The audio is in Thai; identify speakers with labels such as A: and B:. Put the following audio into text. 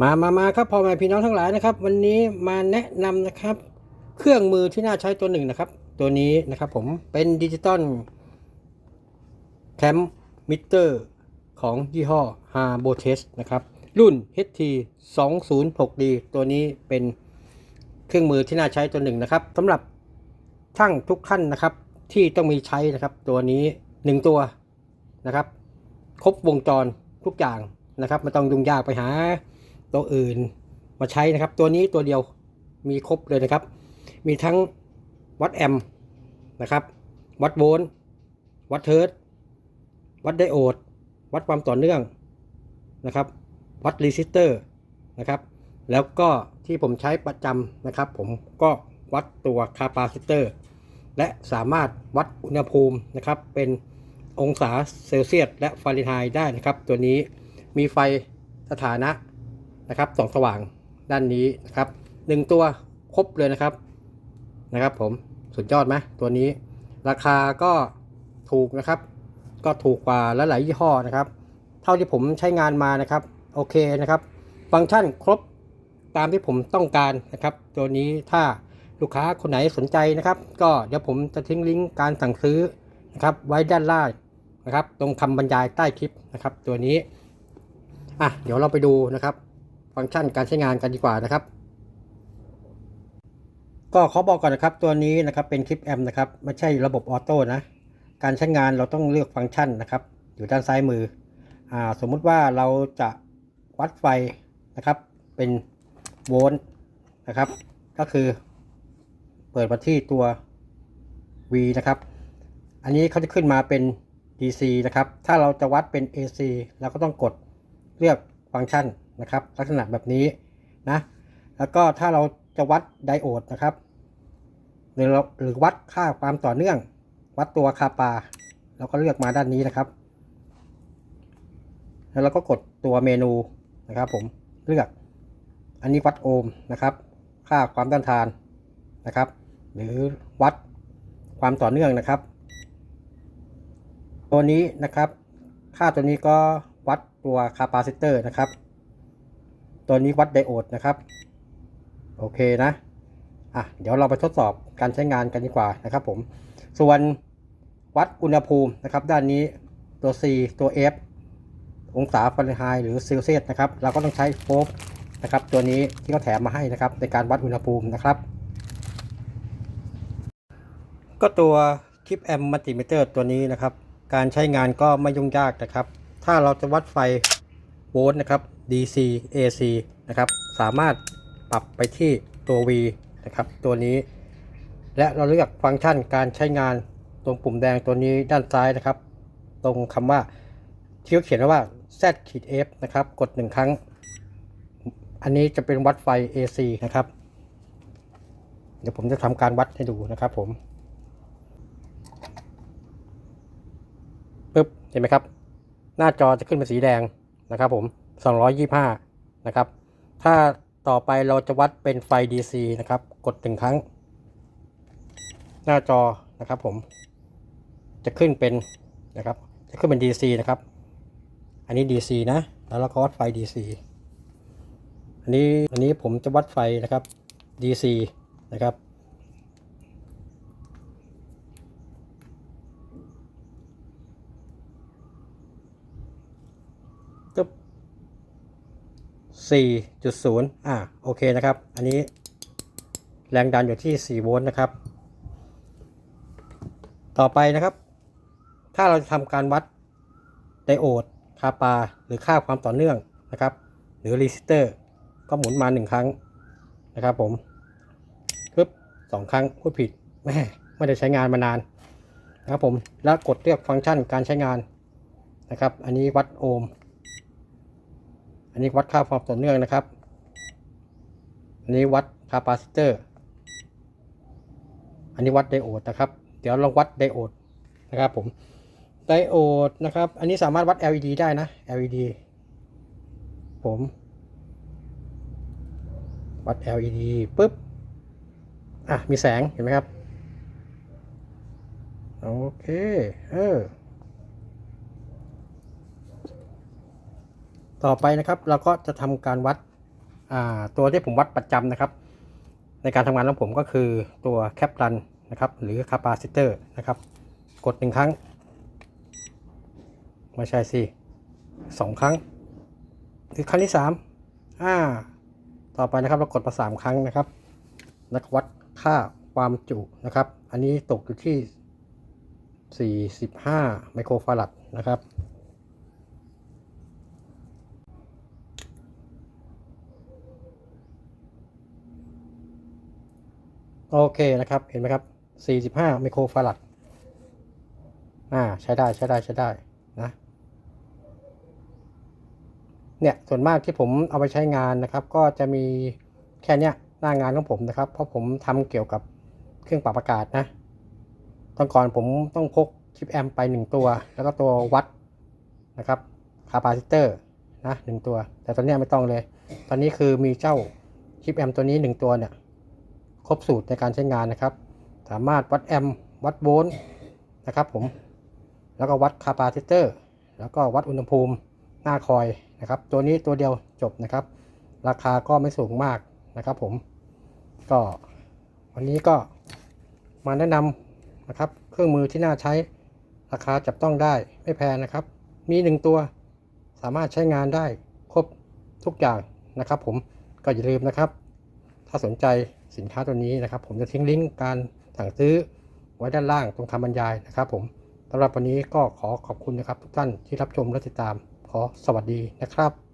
A: มามามาครับพ่อแม่พี่น้องทั้งหลายนะครับ วันนี้มาแนะนำนะครับ เครื่องมือที่น่าใช้ตัวหนึ่งนะครับ ตัวนี้นะครับผมเป็นดิจิตอลแคมมิเตอร์ของยี่ห้อ h a r b o t e s นะครับ รุ่น HT 206D ตัวนี้เป็นเครื่องมือที่น่าใช้ตัวหนึ่งนะครับสำหรับช่างทุกท่านนะครับ ที่ต้องมีใช้นะครับ ตัวนี้หนึ่งตัวนะครับ ครบวงจรทุกอย่างนะครับไม่ต้องยุ่งยากไปหา ตัวอื่นมาใช้นะครับ ตัวนี้ตัวเดียวมีครบเลยนะครับ มีทั้งวัดแอมป์นะครับ วัดโวลต์วัดเทิร์ตวัดไดโอด วัดความต่อเนื่องนะครับ วัดรีสิสเตอร์นะครับ แล้วก็ที่ผมใช้ประจำนะครับ ผมก็วัดตัวคาปาซิเตอร์และสามารถวัดอุณหภูมินะครับ เป็นองศาเซลเซียสและฟาเรนไฮต์ได้นะครับ ตัวนี้มีไฟสถานะ นะครับส่องสว่างด้านนี้นะครับหนึ่งตัวครบเลยนะครับนะครับ ผมสุดยอดไหมตัวนี้ ราคาก็ถูกนะครับ ก็ถูกกว่าลหลายยี่ห้อนะครับ เท่าที่ผมใช้งานมานะครับโอเคนะครับ ฟังก์ชันครบตามที่ผมต้องการนะครับ ตัวนี้ถ้าลูกค้าคนไหนสนใจนะครับ ก็เดี๋ยวผมจะทิ้งลิงก์การสั่งซื้อนะครับไว้ด้านล่างนะครับ ตรงคำบรรยายใต้คลิปนะครับ ตัวนี้อะเดี๋ยวเราไปดูนะครับ ฟังก์ชันการใช้งานกันดีกว่านะครับ ก็ขอบอกก่อนนะครับตัวนี้นะครับเป็นคลิปแอมนะครับไม่ใช่ระบบออโต้นะ การใช้งานเราต้องเลือกฟังก์ชันนะครับ อยู่ด้านซ้ายมืออ่าสมมุติว่าเราจะวัดไฟนะครับ เป็นโวลต์นะครับ ก็คือเปิดมาที่ตัว V นะครับ อันนี้เขาจะขึ้นมาเป็น DC นะครับ ถ้าเราจะวัดเป็น AC เราก็ต้องกดเลือกฟังก์ชัน นะครับ ลักษณะแบบนี้นะ แล้วก็ถ้าเราจะวัดไดโอดนะครับ หรือเราหรือวัดค่าความต่อเนื่อง วัดตัวคาปาเราก็เลือกมาด้านนี้นะครับ แล้วเราก็กดตัวเมนูนะครับ ผมเลือก อันนี้วัดโอห์มนะครับ ค่าความต้านทานนะครับ หรือวัดความต่อเนื่องนะครับ ตัวนี้นะครับ ค่าตัวนี้ก็วัดตัวคาปาซิเตอร์นะครับ ตัวนี้วัดไดโอดนะครับ โอเคนะอะเดี๋ยวเราไปทดสอบการใช้งานกันดีกว่านะครับผม ส่วนวัดอุณหภูมินะครับ ด้านนี้ตัว C ตัว F องศาฟาเรนไฮต์หรือเซลเซียสนะครับ เราก็ต้องใช้โฟกนะครับ ตัวนี้ที่เขาแถมมาให้นะครับ ในการวัดอุณหภูมินะครับ ก็ตัวคลิปแอมมัลติมิเตอร์ตัวนี้นะครับ การใช้งานก็ไม่ยุ่งยากนะครับ ถ้าเราจะวัดไฟโวลต์นะครับ DC AC นะครับ สามารถปรับไปที่ตัว V นะครับตัวนี้ และเราเลือกฟังก์ชันการใช้งานตรงปุ่มแดงตัวนี้ด้านซ้ายนะครับ ตรงคำว่าที่เขาเขียนว่า Z ขีด F นะครับ กดหนึ่งครั้ง อันนี้จะเป็นวัดไฟ AC นะครับ เดี๋ยวผมจะทำการวัดให้ดูนะครับผมปึ๊บเห็นไหมครับ หน้าจอจะขึ้นเป็นสีแดงนะครับผม 225 นะครับ ถ้าต่อไปเราจะวัดเป็นไฟ DC นะครับ กดหนึ่งครั้ง หน้าจอนะครับผม จะขึ้นเป็นนะครับ จะขึ้นเป็น DC นะครับ อันนี้ DC นะ แล้วเราก็วัดไฟ DC อันนี้ อันนี้ผมจะวัดไฟนะครับ DC นะครับตึ๊บ สี่จุดศูนย์อ่าโอเคนะครับ อันนี้แรงดันอยู่ที่สี่โวลต์นะครับ ต่อไปนะครับ ถ้าเราจะทำการวัดไดโอดคาปา หรือค่าความต่อเนื่องนะครับ หรือรีสิสเตอร์ ก็หมุนมาหนึ่งครั้งนะครับผมปึ๊บสองครั้งพูดผิดแม่ไม่ได้ใช้งานมานานนะครับผมแล้วกดเลือกฟังก์ชันการใช้งานนะครับ อันนี้วัดโอห์ม อันนี้วัดค่าความต่อเนื่องนะครับ อันนี้วัดคาปาซิเตอร์ อันนี้วัดไดโอดนะครับ เดี๋ยวลองวัดไดโอดนะครับผม ไดโอดนะครับ อันนี้สามารถวัด LED ได้นะ LED ผม วัด LED ปุ๊บ อะ มีแสง เห็นไหมครับ โอเค เออ ต่อไปนะครับ เราก็จะทำการวัดตัวที่ผมวัดประจำนะครับ ในการทำงานของผมก็คือตัวแคปรันนะครับ หรือคาปาซิเตอร์นะครับ กดหนึ่งครั้งไม่ใช่สิสองครั้งคือครั้งที่สามอ่าต่อไปนะครับเรากดมาสามครั้งนะครับแล้วก็วัดค่าความจุนะครับ อันนี้ตกอยู่ที่ 45 ไมโครฟารัดนะครับ โอเคนะครับ เห็นไหมครับ 45 ไมโครฟารัดอ่า ใช้ได้ใช้ได้ใช้ได้นะ เนี่ย ส่วนมากที่ผมเอาไปใช้งานนะครับ ก็จะมีแค่เนี้ยหน้างานของผมนะครับ เพราะผมทำเกี่ยวกับเครื่องปรับอากาศนะ ตอนก่อนผมต้องพกชิปแอมไปหนึ่งตัว แล้วก็ตัววัดนะครับ คาปาซิเตอร์นะหนึ่งตัว แต่ตอนนี้ไม่ต้องเลย ตอนนี้คือมีเจ้าชิปแอมตัวนี้หนึ่งตัวเนี่ย ครบสูตรในการใช้งานนะครับ สามารถวัดแอมป์วัดโวลต์นะครับผม แล้วก็วัดคาปาซิเตอร์ แล้วก็วัดอุณหภูมิหน้าคอยนะครับ ตัวนี้ตัวเดียวจบนะครับ ราคาก็ไม่สูงมากนะครับผม ก็วันนี้ก็มาแนะนำนะครับ เครื่องมือที่น่าใช้ราคาจับต้องได้ไม่แพงนะครับ มีหนึ่งตัวสามารถใช้งานได้ครบทุกอย่างนะครับผมก็อย่าลืมนะครับ ถ้าสนใจสินค้าตัวนี้นะครับ ผมจะทิ้งลิงก์การสั่งซื้อไว้ด้านล่างตรงคำบรรยายนะครับ ผมสำหรับวันนี้ก็ขอขอบคุณนะครับ ทุกท่านที่รับชมและติดตามขอสวัสดีนะครับ